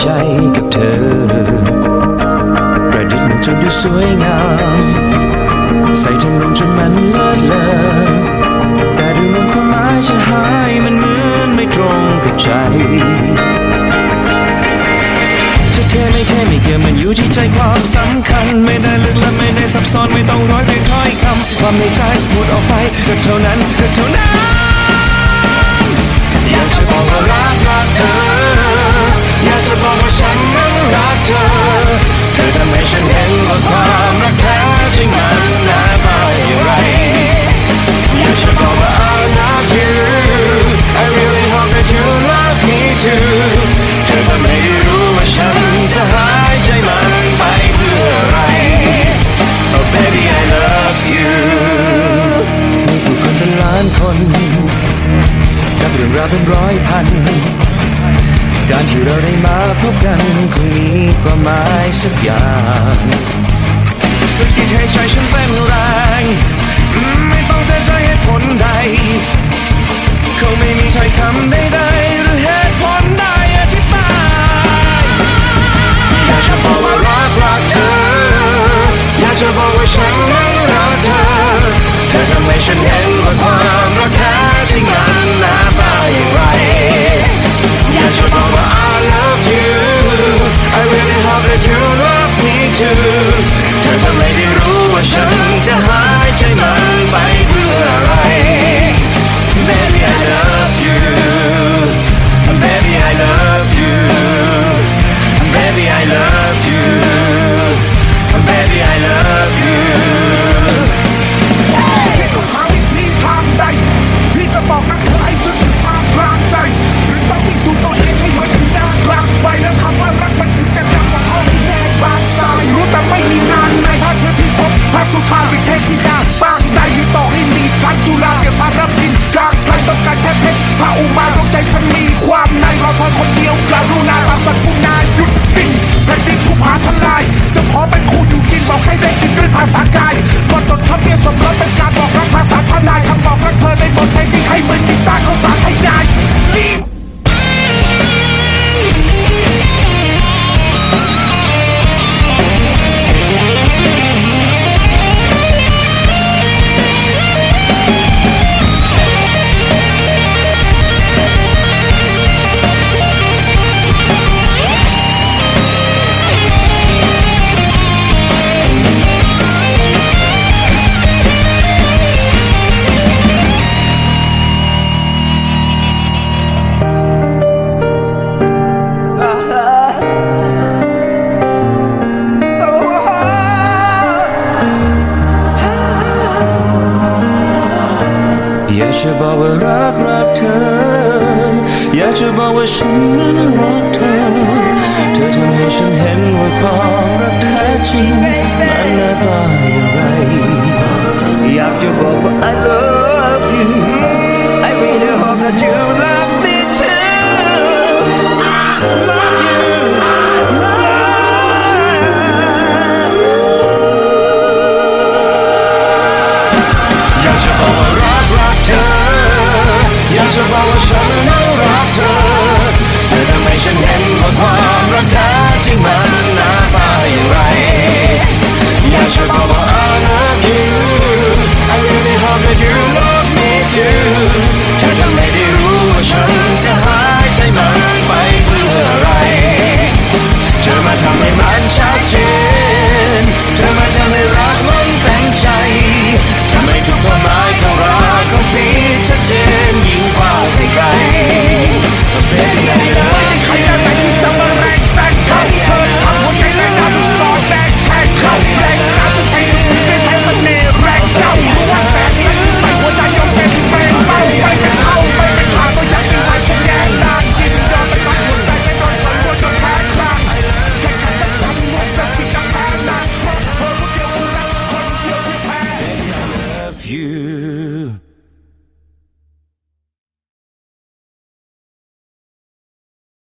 ใจกับเธอ ประดิษฐ์มันจนดูสวยงาม ใส่ทำนองจนมันเลิศเลอแต่ดูเหมือนความหมายจะหายมันเหมือนไม่ตรงกับใจจะเท่ไม่เท่ไม่เกี่ยวมันอยู่ที่ใจความสำคัญ ไม่ได้ลึกและไม่ได้ซับซ้อนไม่ต้องร้อยด้วยถ้อยคำความในใจพูดออกไปก็เท่านั้นก็เท่านั้นอยากจะบอกว่า รื่องราวเป็นร้อยพัน การที่เราได้มาพบกันคงมีความหมายสักอย่างสกิดให้ใจฉันเต้นแรง ไม่ต้องใจใจเหตุผลใดคงไม่มีถ้อยคำใดๆหรือเหตุผลใดอธิบายอยากจะบอกว่ารักรักเธอ อยากจะบอกว่าฉันนั้นรักเธอ เธอทำให้ฉันเห็นว่าความ ชื่อเธอทำไมไม่รู้ว่าฉันจะหาาษากายบทจดทะเบียนสมรสเป็นการบอกรักภาษาทนายคำบอกรักเธอในบทเพลงที่ให้มือนกีตาร์เขาสั่ง จะบอกว่ารักรักเธอ อยากจะบอกว่าฉันนั้นรักเธอ เธอทำให้ฉันเห็นว่าความรักแท้จริงมันหน้าตาอย่างไร อยากจะบอกว่า I love you I really hope that you